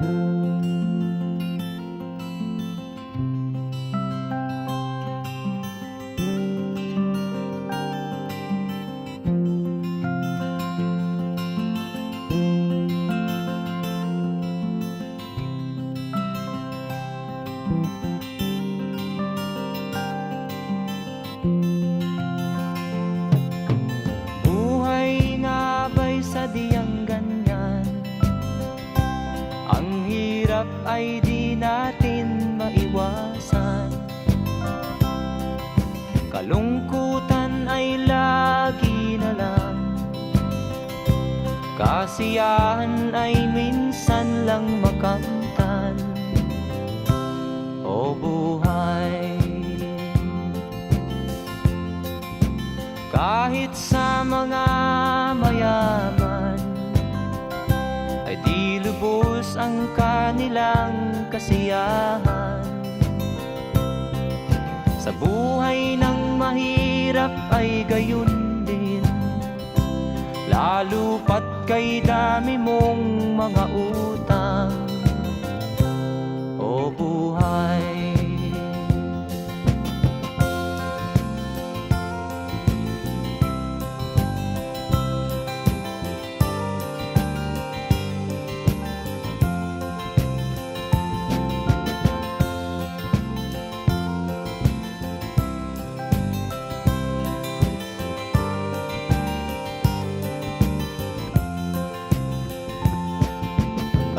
Buhay hirap ay di natin maiwasan. Kalungkutan ay lagi na lang. Kasiyahan ay minsan lang makamtan. O buhay. Kahit sa mga mayaman kanilang kasiyahan. Sa buhay ng mahirap ay gayon din. Lalo pat kay dami mong mga utang. O buhay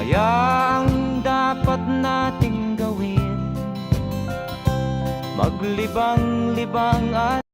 Kaya ang dapat nating gawin Maglibang-libang at